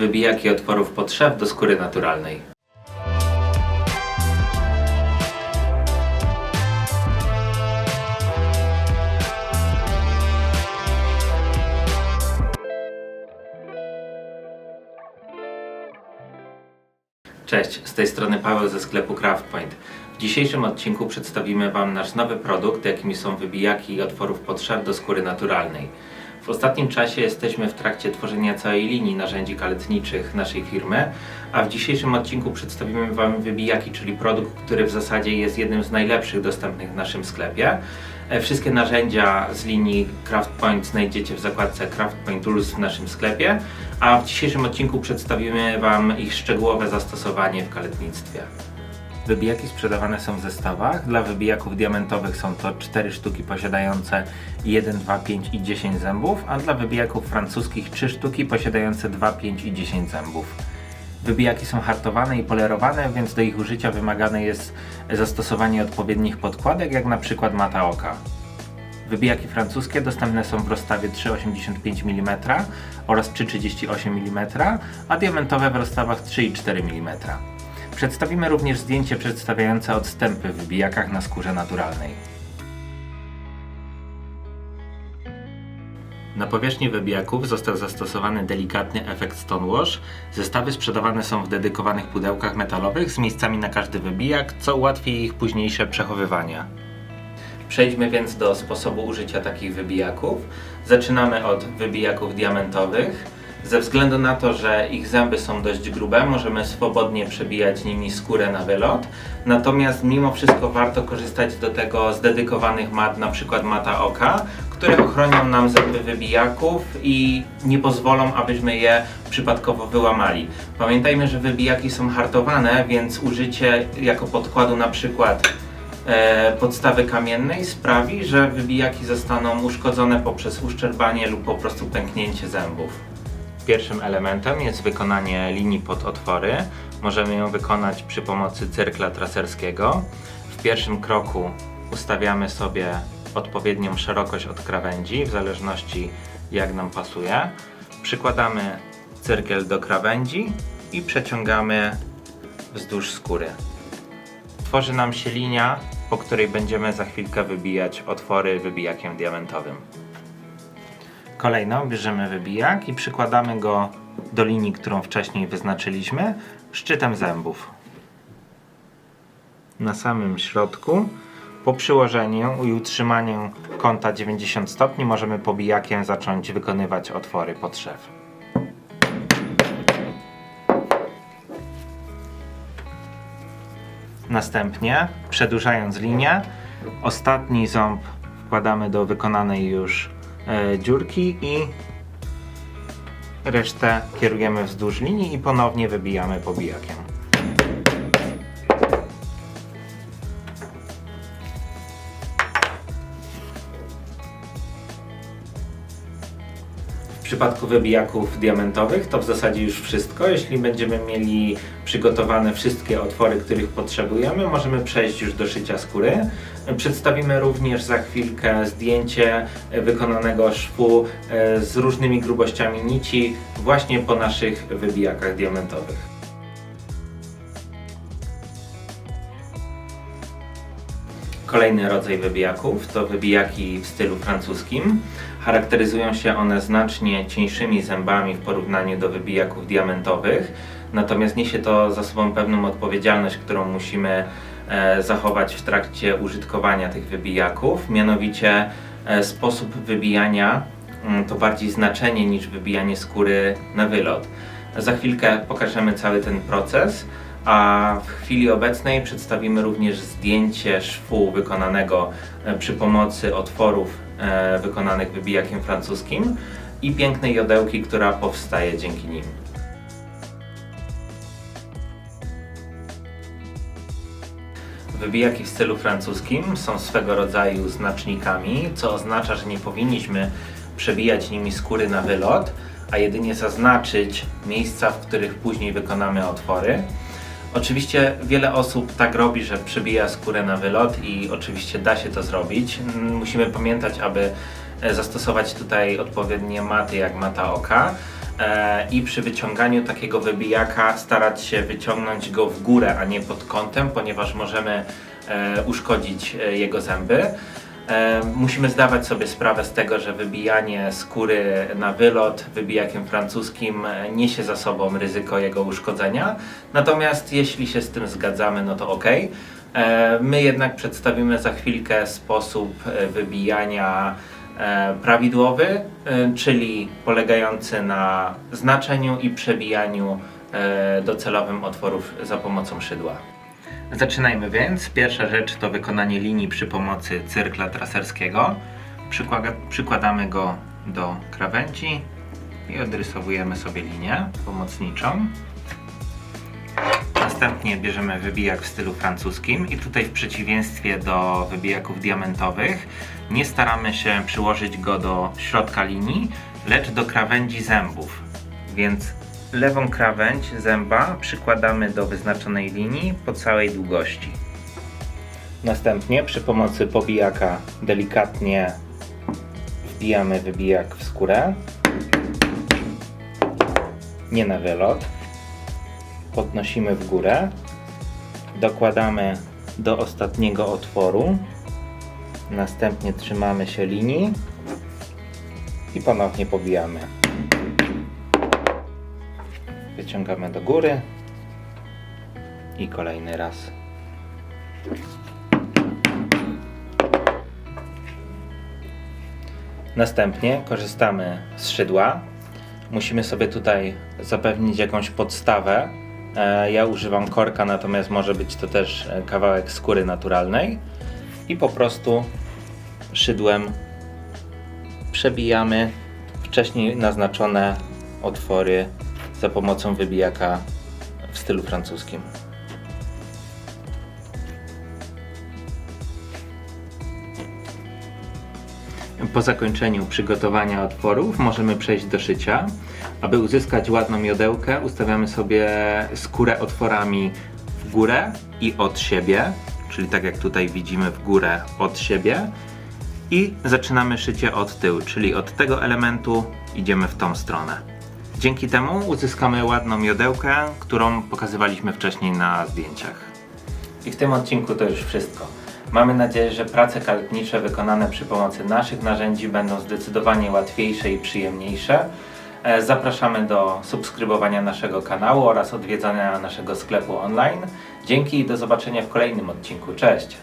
wybijaki otworów potrzeb do skóry naturalnej. Cześć, z tej strony Paweł ze sklepu CraftPoint. W dzisiejszym odcinku przedstawimy Wam nasz nowy produkt, jakimi są wybijaki otworów potrzeb do skóry naturalnej. W ostatnim czasie jesteśmy w trakcie tworzenia całej linii narzędzi kaletniczych naszej firmy, a w dzisiejszym odcinku przedstawimy Wam wybijaki, czyli produkt, który w zasadzie jest jednym z najlepszych dostępnych w naszym sklepie. E, Wszystkie narzędzia z linii CraftPoint znajdziecie w zakładce CraftPoint Tools w naszym sklepie, a w dzisiejszym odcinku przedstawimy Wam ich szczegółowe zastosowanie w kaletnictwie. Wybijaki sprzedawane są w zestawach. Dla wybijaków diamentowych są to 4 sztuki posiadające 1, 2, 5 i 10 zębów, a dla wybijaków francuskich 3 sztuki posiadające 2, 5 i 10 zębów. Wybijaki są hartowane i polerowane, więc do ich użycia wymagane jest zastosowanie odpowiednich podkładek, jak na przykład mata oka. Wybijaki francuskie dostępne są w rozstawie 3,85 mm oraz 3,38 mm, a diamentowe w rozstawach 3 i 4 mm. Przedstawimy również zdjęcie przedstawiające odstępy w wybijakach na skórze naturalnej. Na powierzchni wybijaków został zastosowany delikatny efekt stonewash. Zestawy sprzedawane są w dedykowanych pudełkach metalowych z miejscami na każdy wybijak, co ułatwi ich późniejsze przechowywanie. Przejdźmy więc do sposobu użycia takich wybijaków. Zaczynamy od wybijaków diamentowych. Ze względu na to, że ich zęby są dość grube, możemy swobodnie przebijać nimi skórę na wylot. Natomiast mimo wszystko warto korzystać do tego z dedykowanych mat, na przykład mata oka, które ochronią nam zęby wybijaków i nie pozwolą, abyśmy je przypadkowo wyłamali. Pamiętajmy, że wybijaki są hartowane, więc użycie jako podkładu na przykład e, podstawy kamiennej sprawi, że wybijaki zostaną uszkodzone poprzez uszczerbanie lub po prostu pęknięcie zębów. Pierwszym elementem jest wykonanie linii pod otwory. Możemy ją wykonać przy pomocy cyrkla traserskiego. W pierwszym kroku ustawiamy sobie odpowiednią szerokość od krawędzi, w zależności jak nam pasuje. Przykładamy cyrkiel do krawędzi i przeciągamy wzdłuż skóry. Tworzy nam się linia, po której będziemy za chwilkę wybijać otwory wybijakiem diamentowym. Kolejno bierzemy wybijak i przykładamy go do linii, którą wcześniej wyznaczyliśmy, szczytem zębów. Na samym środku, po przyłożeniu i utrzymaniu kąta 90 stopni, możemy pobijakiem zacząć wykonywać otwory podszew. Następnie, przedłużając linię, ostatni ząb wkładamy do wykonanej już dziurki i resztę kierujemy wzdłuż linii i ponownie wybijamy pobijakiem. Przypadku wybijaków diamentowych to w zasadzie już wszystko. Jeśli będziemy mieli przygotowane wszystkie otwory, których potrzebujemy, możemy przejść już do szycia skóry. Przedstawimy również za chwilkę zdjęcie wykonanego szwu e, z różnymi grubościami nici właśnie po naszych wybijakach diamentowych. Kolejny rodzaj wybijaków to wybijaki w stylu francuskim. Charakteryzują się one znacznie cieńszymi zębami w porównaniu do wybijaków diamentowych, natomiast niesie to za sobą pewną odpowiedzialność, którą musimy e, zachować w trakcie użytkowania tych wybijaków. Mianowicie e, sposób wybijania mm, to bardziej znaczenie niż wybijanie skóry na wylot. Za chwilkę pokażemy cały ten proces. A w chwili obecnej przedstawimy również zdjęcie szwu wykonanego e, przy pomocy otworów e, wykonanych wybijakiem francuskim i pięknej jodełki, która powstaje dzięki nim. Wybijaki w stylu francuskim są swego rodzaju znacznikami, co oznacza, że nie powinniśmy przebijać nimi skóry na wylot, a jedynie zaznaczyć miejsca, w których później wykonamy otwory. Oczywiście wiele osób tak robi, że przebija skórę na wylot i oczywiście da się to zrobić. Mm, Musimy pamiętać, aby e, zastosować tutaj odpowiednie maty jak mata oka. e, i przy wyciąganiu takiego wybijaka starać się wyciągnąć go w górę, a nie pod kątem, ponieważ możemy e, uszkodzić jego zęby. E, Musimy zdawać sobie sprawę z tego, że wybijanie skóry na wylot wybijakiem francuskim e, niesie za sobą ryzyko jego uszkodzenia. Natomiast jeśli się z tym zgadzamy, no to ok. My jednak przedstawimy za chwilkę sposób e, wybijania e, prawidłowy, e, czyli polegający na znaczeniu i przebijaniu e, docelowym otworów za pomocą szydła. Zaczynajmy więc. Pierwsza rzecz to wykonanie linii przy pomocy cyrkla traserskiego. Przykłada- przykładamy go do krawędzi i odrysowujemy sobie linię pomocniczą. Następnie bierzemy wybijak w stylu francuskim i tutaj w przeciwieństwie do wybijaków diamentowych nie staramy się przyłożyć go do środka linii, lecz do krawędzi zębów. Więc lewą krawędź zęba przykładamy do wyznaczonej linii po całej długości. Następnie przy pomocy pobijaka delikatnie wbijamy wybijak w skórę. Nie na wylot. Podnosimy w górę. Dokładamy do ostatniego otworu. Następnie trzymamy się linii i ponownie pobijamy. Wyciągamy do góry i kolejny raz. Następnie korzystamy z szydła. Musimy sobie tutaj zapewnić jakąś podstawę. E, Ja używam korka, natomiast może być to też e, kawałek skóry naturalnej. I po prostu szydłem przebijamy wcześniej naznaczone otwory za pomocą wybijaka w stylu francuskim. Po zakończeniu przygotowania otworów możemy przejść do szycia. Aby uzyskać ładną miodełkę, ustawiamy sobie skórę otworami w górę i od siebie, czyli tak jak tutaj widzimy w górę od siebie. I zaczynamy szycie od tyłu, czyli od tego elementu idziemy w tą stronę. Dzięki temu uzyskamy ładną miodełkę, którą pokazywaliśmy wcześniej na zdjęciach. I w tym odcinku to już wszystko. Mamy nadzieję, że prace kalknicze wykonane przy pomocy naszych narzędzi będą zdecydowanie łatwiejsze i przyjemniejsze. E, Zapraszamy do subskrybowania naszego kanału oraz odwiedzania naszego sklepu online. Dzięki i do zobaczenia w kolejnym odcinku. Cześć!